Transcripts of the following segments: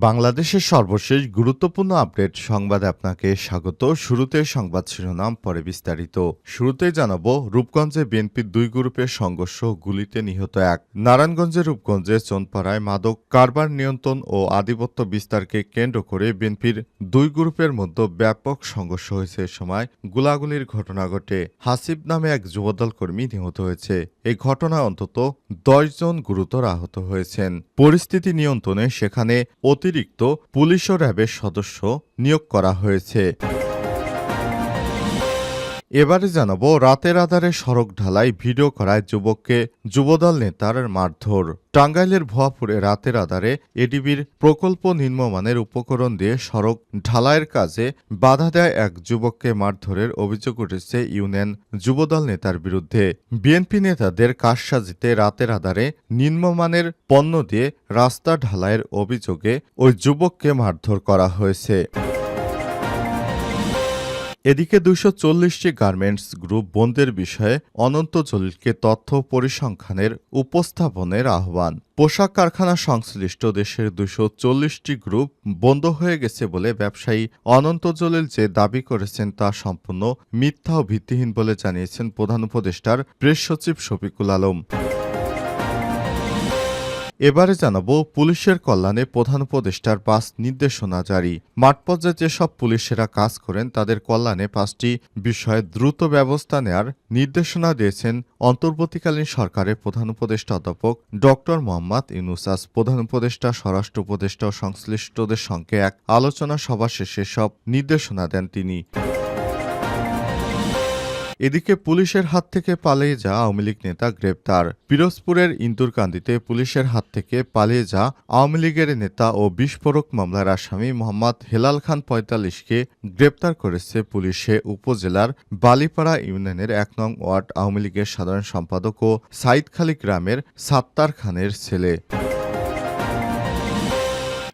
বাংলাদেশের সর্বশেষ গুরুত্বপূর্ণ আপডেট সংবাদে আপনাকে স্বাগত। শুরুতে সংবাদ শিরোনাম, পরে বিস্তারিত। শুরুতে জানাব, রূপগঞ্জে বিএনপির দুই গ্রুপের সংঘর্ষ গুলিতে নিহত এক। নারায়ণগঞ্জের রূপগঞ্জে চোনপাড়ায় মাদক, কারবার নিয়ন্ত্রণ ও আধিপত্য বিস্তারকে কেন্দ্র করে বিএনপির দুই গ্রুপের মধ্যে ব্যাপক সংঘর্ষ হয়েছে সময় গুলাগুলির ঘটনা ঘটে। হাসিব নামে এক যুবদল কর্মী নিহত হয়েছে। এই ঘটনায় অন্তত দশজন গুরুতর আহত হয়েছেন। পরিস্থিতি নিয়ন্ত্রণে সেখানে অতিরিক্ত পুলিশ ও র্যাবের সদস্য নিয়োগ করা হয়েছে। এবারে জানাব, রাতের আধারে সড়ক ঢালাই ভিডিও করায় যুবককে যুবদল নেতার মারধর। টাঙ্গাইলের ভুয়াপুরে রাতের আধারে এডিবির প্রকল্প নিম্নমানের উপকরণ দিয়ে সড়ক ঢালাইয়ের কাজে বাধা দেয় এক যুবককে মারধরের অভিযোগ উঠেছে ইউনিয়ন যুবদল নেতার বিরুদ্ধে। বিএনপি নেতাদের কারসাজিতে রাতের আধারে নিম্নমানের পণ্য দিয়ে রাস্তা ঢালাইয়ের অভিযোগে ওই যুবককে মারধর করা হয়েছে। এদিকে দুইশো চল্লিশটি গার্মেন্টস গ্রুপ বন্ধের বিষয়ে অনন্ত জলিলকে তথ্য পরিসংখ্যানের উপস্থাপনের আহ্বান। পোশাক কারখানা সংশ্লিষ্ট দেশের দুশো চল্লিশটি গ্রুপ বন্ধ হয়ে গেছে বলে ব্যবসায়ী অনন্ত জলিল যে দাবি করেছেন তা সম্পূর্ণ মিথ্যা ও ভিত্তিহীন বলে জানিয়েছেন প্রধান উপদেষ্টার প্রেস সচিব শফিকুল আলম। এবারে জানাব পুলিশের কল্যাণে প্রধান উপদেষ্টার পাঁচ নির্দেশনা জারি। মাঠ পর্যায়ে যেসব পুলিশেরা কাজ করেন, তাদের কল্যাণে পাঁচটি বিষয়ে দ্রুত ব্যবস্থা নেয়ার নির্দেশনা দিয়েছেন অন্তর্বর্তীকালীন সরকারের প্রধান উপদেষ্টা অধ্যাপক ডক্টর মোহাম্মদ ইউনুসাস প্রধান উপদেষ্টা, স্বরাষ্ট্র উপদেষ্টা ও সংশ্লিষ্টদের সঙ্গে এক আলোচনা সভা শেষে সব নির্দেশনা দেন তিনি। এদিকে পুলিশের হাত থেকে পালিয়ে যা আওয়ামী লীগ নেতা গ্রেপ্তার। পিরোজপুরের ইন্দুরকান্দিতে পুলিশের হাত থেকে পালিয়ে যা আওয়ামী লীগের নেতা ও বিস্ফোরক মামলার আসামি মোহাম্মদ হেলাল খান পঁয়তাল্লিশকে গ্রেপ্তার করেছে পুলিশে উপজেলার বালিপাড়া ইউনিয়নের এক নং ওয়ার্ড আওয়ামী লীগের সাধারণ সম্পাদক ও সাইদখালী গ্রামের সাত্তার খানের ছেলে।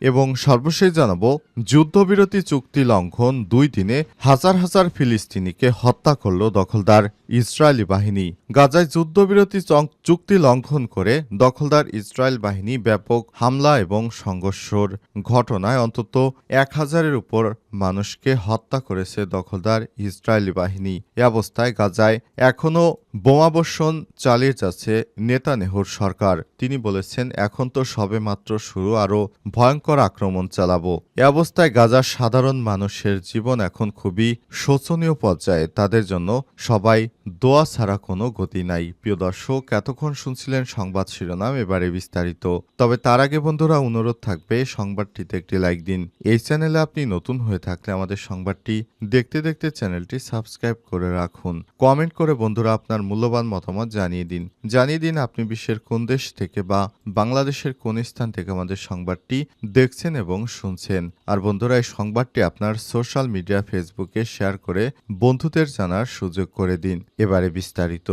এবং সর্বশেষ জানাব, যুদ্ধবিরতি চুক্তি লঙ্ঘন দুই দিনে হাজার হাজার ফিলিস্তিনিকে হত্যা করল দখলদার ইসরায়েলি বাহিনী। গাজায় যুদ্ধবিরতি চুক্তি লঙ্ঘন করে দখলদার ইসরায়েল বাহিনী ব্যাপক হামলা এবং সংঘর্ষর ঘটনায় অন্তত এক হাজারের উপর মানুষকে হত্যা করেছে দখলদার ইসরায়েলি বাহিনী। এ অবস্থায় গাজায় এখনও বোমাবর্ষণ চালিয়ে যাচ্ছে নেতানেহর সরকার। তিনি বলেছেন, এখন তো সবেমাত্র শুরু, আরও ভয়ঙ্কর আক্রমণ চালাবো। এ অবস্থায় গাজার সাধারণ মানুষের জীবন এখন খুবই শোচনীয় পর্যায়ে। তাদের জন্য সবাই দোয়া ছাড়া কোনো গতি নাই। প্রিয় দর্শক, এতক্ষণ শুনছিলেন সংবাদ শিরোনাম, এবারে বিস্তারিত। তবে তার আগে বন্ধুরা, অনুরোধ থাকবে সংবাদটিতে একটি লাইক দিন। এই চ্যানেলে আপনি নতুন হয়ে থাকলে আমাদের সংবাদটি দেখতে দেখতে চ্যানেলটি সাবস্ক্রাইব করে রাখুন। কমেন্ট করে বন্ধুরা আপনার মূল্যবান মতামত জানিয়ে দিন। জানিয়ে দিন আপনি বিশ্বের কোন দেশ থেকে বা বাংলাদেশের কোন স্থান থেকে আমাদের সংবাদটি দেখছেন এবং শুনছেন। আর বন্ধুরা, এই সংবাদটি আপনার সোশ্যাল মিডিয়া ফেসবুকে শেয়ার করে বন্ধুদের জানার সুযোগ করে দিন। এবারে বিস্তারিত।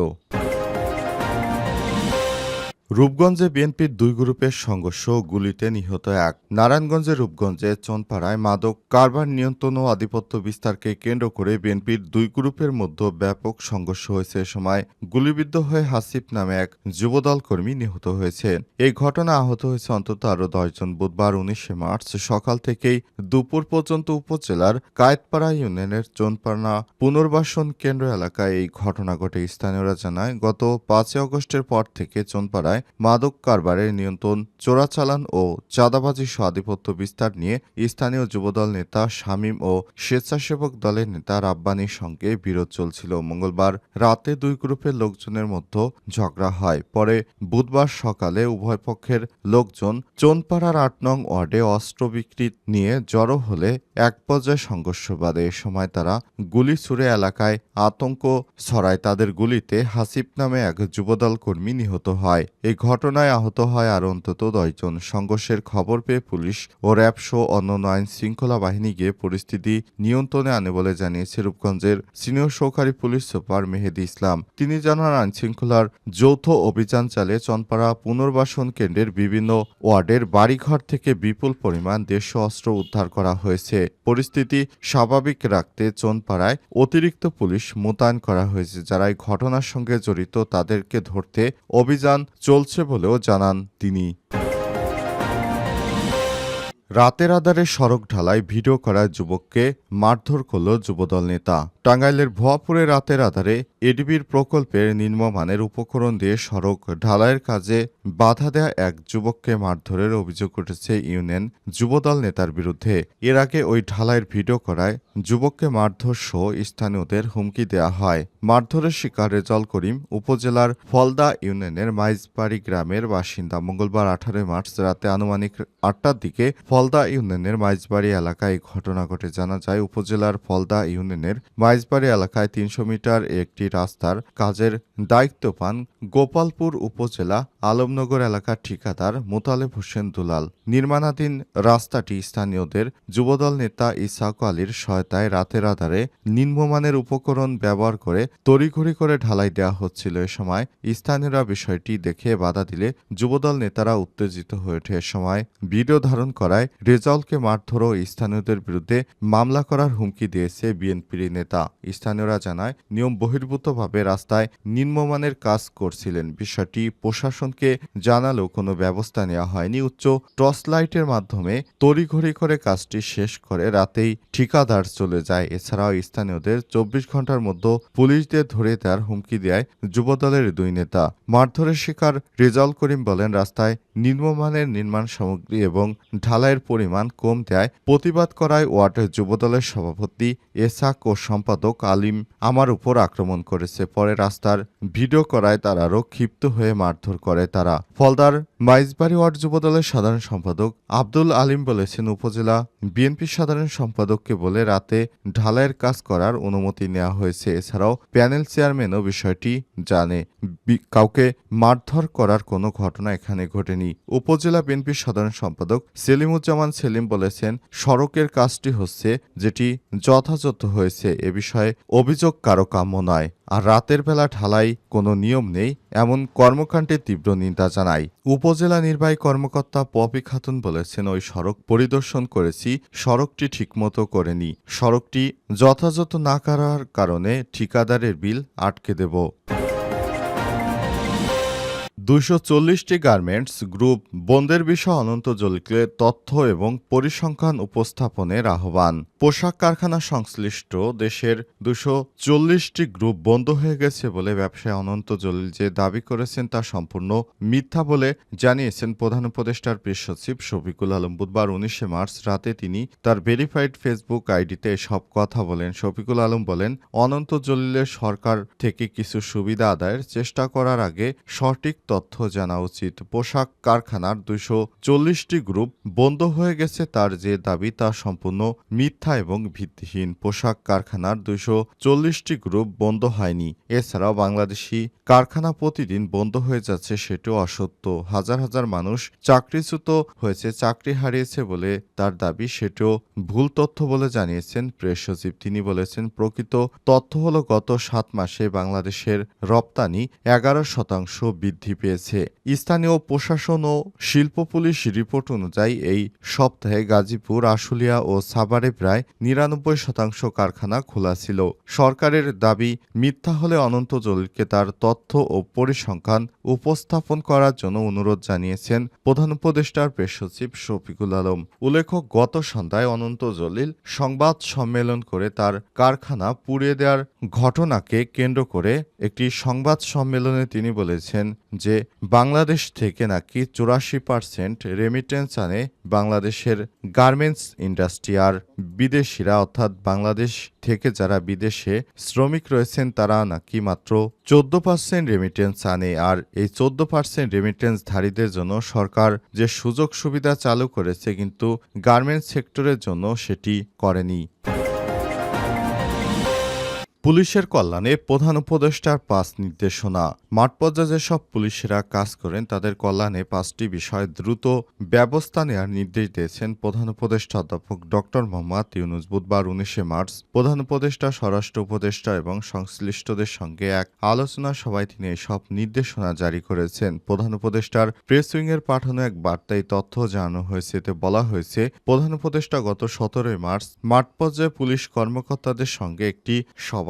রূপগঞ্জে বিএনপির দুই গ্রুপের সংঘর্ষ, গুলিতে নিহত এক। নারায়ণগঞ্জের রূপগঞ্জে চনপাড়ায় মাদক কারবার নিয়ন্ত্রণ ও আধিপত্য বিস্তারকে কেন্দ্র করে বিএনপির দুই গ্রুপের মধ্যে ব্যাপক সংঘর্ষ হয়েছে। এ সময় গুলিবিদ্ধ হয়ে হাসিফ নামে এক যুবদল কর্মী নিহত হয়েছে। এই ঘটনা আহত হয়েছে অন্তত আরও দশজন বুধবার উনিশে মার্চ সকাল থেকেই দুপুর পর্যন্ত উপজেলার কায়েতপাড়া ইউনিয়নের চনপাড়া পুনর্বাসন কেন্দ্র এলাকায় এই ঘটনা ঘটে। স্থানীয়রা জানায়, গত পাঁচই আগস্টের পর থেকে চনপাড়ায় মাদক কারবারের নিয়ন্ত্রণ, চোরাচালান ও চাঁদাবাজি সহ আধিপত্য বিস্তার নিয়ে স্থানীয় যুবদল নেতা শামীম ও স্বেচ্ছাসেবক দলের নেতা রাব্বানির সঙ্গে বিরোধ চলছিল। মঙ্গলবার রাতে দুই গ্রুপের লোকজনের মধ্যে ঝগড়া হয়। পরে বুধবার সকালে উভয় পক্ষের লোকজন চোনপাড়ার আট নং ওয়ার্ডে অস্ত্র বিক্রি নিয়ে জড়ো হলে এক পর্যায়ে সংঘর্ষ বাধে। এ সময় তারা গুলি ছুড়ে এলাকায় আতঙ্ক ছড়ায়। তাদের গুলিতে হাসিব নামে এক যুবদল কর্মী নিহত হয়। এই ঘটনায় আহত হয় আর অন্তত দশজন। সংঘর্ষের খবর পেয়ে পুলিশ ও র্যাব সহ অন্যান্য আইন শৃঙ্খলা বাহিনী গিয়ে পরিস্থিতি নিয়ন্ত্রণে আনে বলে জানিয়েছে রূপগঞ্জের সিনিয়র সহকারী পুলিশ সুপার মেহেদি ইসলাম। তিনি জানান, আইন শৃঙ্খলার যৌথ অভিযান চালিয়ে চনপাড়া পুনর্বাসন কেন্দ্রের বিভিন্ন ওয়ার্ডের বাড়িঘর থেকে বিপুল পরিমাণ দেশীয় অস্ত্র উদ্ধার করা হয়েছে। পরিস্থিতি স্বাভাবিক রাখতে চনপাড়ায় অতিরিক্ত পুলিশ মোতায়েন করা হয়েছে, যারা এই ঘটনার সঙ্গে জড়িত তাদেরকে ধরতে অভিযান চলছে বলেও জানান তিনি। রাতের আধারে সড়ক ঢালায় ভিডিও করা যুবককে মারধর করল যুবদল নেতা। টাঙ্গাইলের ভুয়াপুরে রাতের আধারে এডিবির প্রকল্পের নিম্নমানের উপকরণ দিয়ে সড়ক ঢালাইয়ের কাজে বাধা দেয়া এক যুবককে মারধরের অভিযোগ উঠেছে ইউনিয়ন যুবদল নেতার বিরুদ্ধে। এর আগে ওই ঢালাইয়ের ভিডিও করায় যুবককে মারধর সহ স্থানীয়দের হুমকি দেয়া হয়। মারধরের শিকার রেজল করিম উপজেলার ফলদা ইউনিয়নের মাইজবাড়ি গ্রামের বাসিন্দা মঙ্গলবার আঠারোই মার্চ রাতে আনুমানিক আটটার দিকে ফলদা ইউনিয়নের মাইজবাড়ি এলাকায় ঘটনা ঘটে। জানা যায়, উপজেলার ফলদা ইউনিয়নের মাইজবাড়ি এলাকায় তিনশো মিটার একটি রাস্তার কাজের দায়িত্ব পান গোপালপুর উপজেলা আলমনগর এলাকার ঠিকাদার মোতালেব হোসেন দুলাল। নির্মাণাধীন রাস্তাটি স্থানীয়দের যুবদল নেতা ইসাক আলীর সহায়তায় রাতের আধারে নিম্নমানের উপকরণ ব্যবহার করে তড়িঘড়ি করে ঢালাই দেওয়া হচ্ছিল। এ সময় স্থানীয়রা বিষয়টি দেখে বাধা দিলে যুবদল নেতারা উত্তেজিত হয়ে ওঠে। এ সময় ভিডিও ধারণ করায় রেজাউলকে মারধর ও স্থানীয়দের বিরুদ্ধে মামলা করার হুমকি দিয়েছে বিএনপির নেতা। স্থানীয়রা জানায়, নিয়ম বহির্ভূতভাবে রাস্তায় নিম্নমানের কাজ করছিলেন। বিষয়টি প্রশাসনকে জানালেও কোনো ব্যবস্থা নেওয়া হয়নি। উচ্চ টর্চ লাইটের মাধ্যমে তড়িঘড়ি করে কাজটি শেষ করে রাতেই ঠিকাদার চলে যায়। এছাড়াও স্থানীয়দের চব্বিশ ঘণ্টার মধ্যে পুলিশদের ধরে দেওয়ার হুমকি দেয় যুবদলের দুই নেতা। মারধরের শিকার রেজাউল করিম বলেন, রাস্তায় নিম্নমানের নির্মাণ সামগ্রী এবং ঢালাইয়ের পরিমাণ কম দেয়। প্রতিবাদ করায় ওয়ার্ডের যুবদলের সভাপতি এসাক ও সম্পাদক আলিম আমার উপর আক্রমণ করেছে। পরে রাস্তার ভিডিও করায় তারা আরও ক্ষিপ্ত হয়ে মারধর করে তারা। ফলদার মাইজবাড়ি ওয়ার্ড যুবদলের সাধারণ সম্পাদক আব্দুল আলিম বলেছেন, উপজেলা বিএনপির সাধারণ সম্পাদককে বলে রাতে ঢালাইয়ের কাজ করার অনুমতি নেওয়া হয়েছে। এছাড়াও প্যানেল চেয়ারম্যানও বিষয়টি জানে। কাউকে মারধর করার কোনো ঘটনা এখানে ঘটেনি। উপজেলা বিএনপির সাধারণ সম্পাদক সেলিমুজ্জামান সেলিম বলেছেন, সড়কের কাজটি হচ্ছে যেটি যথাযথ হয়েছে। এ বিষয়ে অভিযোগ কারও কাম্য নয়। আর রাতের বেলা ঢালাই কোনো নিয়ম নেই, এমন কর্মকাণ্ডের তীব্র নিন্দা জানায়। উপজেলা নির্বাহী কর্মকর্তা পপি খাতুন বলেছেন, ওই সড়ক পরিদর্শন করেছি, সড়কটি ঠিকমতো করেনি। সড়কটি যথাযথ না করার কারণে ঠিকাদারের বিল আটকে দেব। দুশো চল্লিশটি গার্মেন্টস গ্রুপ বন্ধের বিষয়ে অনন্ত জলিকে তথ্য এবং পরিসংখ্যান উপস্থাপনের আহ্বান। পোশাক কারখানা সংশ্লিষ্ট দেশের দুশো চল্লিশটি গ্রুপ বন্ধ হয়ে গেছে বলে ব্যবসায়ী অনন্ত জলিল যে দাবি করেছেন তা সম্পূর্ণ মিথ্যা বলে জানিয়েছেন প্রধান উপদেষ্টার প্রেস সচিব শফিকুল আলম। বুধবার উনিশে মার্চ রাতে তিনি তার ভেরিফাইড ফেসবুক আইডিতে সব কথা বলেন। শফিকুল আলম বলেন, অনন্ত জলিলের সরকার থেকে কিছু সুবিধা আদায়ের চেষ্টা করার আগে সঠিক তথ্য জানা উচিত। পোশাক কারখানার দুশো চল্লিশটি গ্রুপ বন্ধ হয়ে গেছে, তার যে দাবি তা সম্পূর্ণ মিথ্যা এবং ভিত্তিহীন। পোশাক কারখানার দুশো চল্লিশটি গ্রুপ বন্ধ হয়নি। এছাড়াও বাংলাদেশি কারখানা প্রতিদিন বন্ধ হয়ে যাচ্ছে, সেটিও অসত্য। হাজার হাজার মানুষ চাকরিচ্যুত হয়েছে, চাকরি হারিয়েছে বলে তার দাবি, সেটিও ভুল তথ্য বলে জানিয়েছেন প্রেস সচিব। তিনি বলেছেন, প্রকৃত তথ্য হলো, গত সাত মাসে বাংলাদেশের রপ্তানি এগারো শতাংশ বৃদ্ধি পেয়েছে। স্থানীয় প্রশাসন ও শিল্প পুলিশ রিপোর্ট অনুযায়ী এই সপ্তাহে গাজীপুর, আশুলিয়া ও সাভারে প্রায় নিরানব্বই শতাংশ কারখানা খোলা ছিল। সরকারের দাবি, মিথ্যা হলে অনন্ত জলিলকে তার তথ্য ও পরিসংখ্যান উপস্থাপন করার জন্য অনুরোধ জানিয়েছেন প্রধান উপদেষ্টার প্রেস সচিব শফিকুল আলম। উল্লেখ্য, গত সন্ধ্যায় অনন্ত জলিল সংবাদ সম্মেলন করে তার কারখানা পুড়িয়ে দেওয়ার ঘটনাকে কেন্দ্র করে একটি সংবাদ সম্মেলনে তিনি বলেছেন যে বাংলাদেশ থেকে নাকি চুরাশি পার্সেন্ট রেমিটেন্স আনে বাংলাদেশের গার্মেন্টস ইন্ডাস্ট্রি আর বিদেশিরা, অর্থাৎ বাংলাদেশ থেকে যারা বিদেশে শ্রমিক রয়েছেন, তারা নাকি মাত্র চোদ্দ পার্সেন্ট রেমিটেন্স আনে। আর এই চোদ্দ পার্সেন্ট রেমিটেন্সধারীদের জন্য সরকার যে সুযোগ সুবিধা চালু করেছে, কিন্তু গার্মেন্টস সেক্টরের জন্য সেটি করেনি। পুলিশের কল্যাণে প্রধান উপদেষ্টার পাঁচ নির্দেশনা। মাঠ পর্যায়ে যেসব পুলিশেরা কাজ করেন, তাদের কল্যাণে পাঁচটি বিষয়ে দ্রুত ব্যবস্থা নেওয়ার নির্দেশ দিয়েছেন প্রধান উপদেষ্টা অধ্যাপক ডক্টর মোহাম্মদ ইউনুস। বুধবার উনিশে মার্চ প্রধান উপদেষ্টা, স্বরাষ্ট্র উপদেষ্টা এবং সংশ্লিষ্টদের সঙ্গে এক আলোচনা সভায় তিনি এসব নির্দেশনা জারি করেছেন। প্রধান উপদেষ্টার প্রেস উইংয়ের পাঠানো এক বার্তায় তথ্য জানানো হয়েছে। এতে বলা হয়েছে, প্রধান উপদেষ্টা গত সতেরোই মার্চ মাঠ পর্যায়ে পুলিশ কর্মকর্তাদের সঙ্গে একটি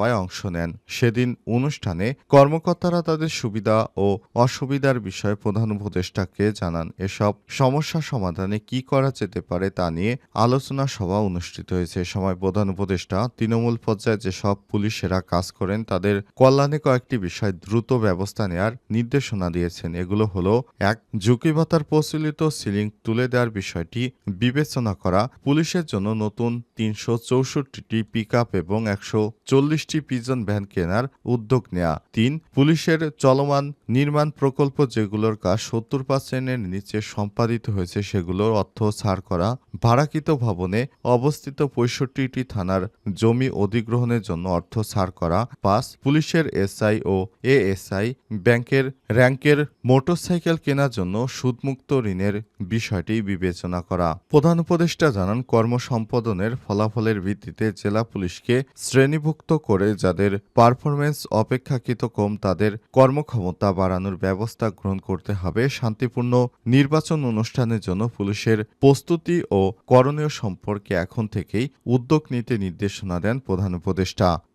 সভায় অংশ নেন। সেদিন অনুষ্ঠানে কর্মকর্তারা তাদের সুবিধা ও অসুবিধার বিষয়ে প্রধান উপদেষ্টাকে জানান, এসব সমস্যা সমাধানে কি করা যেতে পারে তা নিয়ে আলোচনা সভা অনুষ্ঠিত হয়েছে। এ সময় প্রধান উপদেষ্টা তৃণমূল পর্যায়ে যেসব পুলিশেরা কাজ করেন, তাদের কল্যাণে কয়েকটি বিষয় দ্রুত ব্যবস্থা নেওয়ার নির্দেশনা দিয়েছেন। এগুলো হলো, এক, ঝুঁকি ভাতার প্রচলিত সিলিং তুলে দেওয়ার বিষয়টি বিবেচনা করা, পুলিশের জন্য নতুন তিনশো চৌষট্টিটি পিক এবং একশো চল্লিশটি পিজন ভ্যান কেনার উদ্যোগ নেয়া। তিন, পুলিশের চলমান নির্মাণ প্রকল্প যেগুলোর কাজ সত্তর পার্সেন্টের নিচে সম্পাদিত হয়েছে, সেগুলোর অর্থ ছাড় করা। ভাড়াকৃত ভবনে অবস্থিত পঁয়ষট্টিটি থানার জমি অধিগ্রহণের জন্য অর্থ ছাড় করা। পাঁচ, পুলিশের এসআই ও এএসআই ব্যাংকের র্যাঙ্কের মোটরসাইকেল কেনার জন্য সুদমুক্ত ঋণের বিষয়টি বিবেচনা করা। প্রধান উপদেষ্টা জানান, কর্মসম্পাদনের ফলাফলের ভিত্তিতে জেলা পুলিশকে শ্রেণীভুক্ত করে যাদের পারফরমেন্স অপেক্ষাকৃত কম, তাদের কর্মক্ষমতা বাড়ানোর ব্যবস্থা গ্রহণ করতে হবে। শান্তিপূর্ণ নির্বাচন অনুষ্ঠানের জন্য পুলিশের প্রস্তুতি ও করণীয় সম্পর্কে এখন থেকেই উদ্যোগ নিতে নির্দেশনা দেন প্রধান উপদেষ্টা।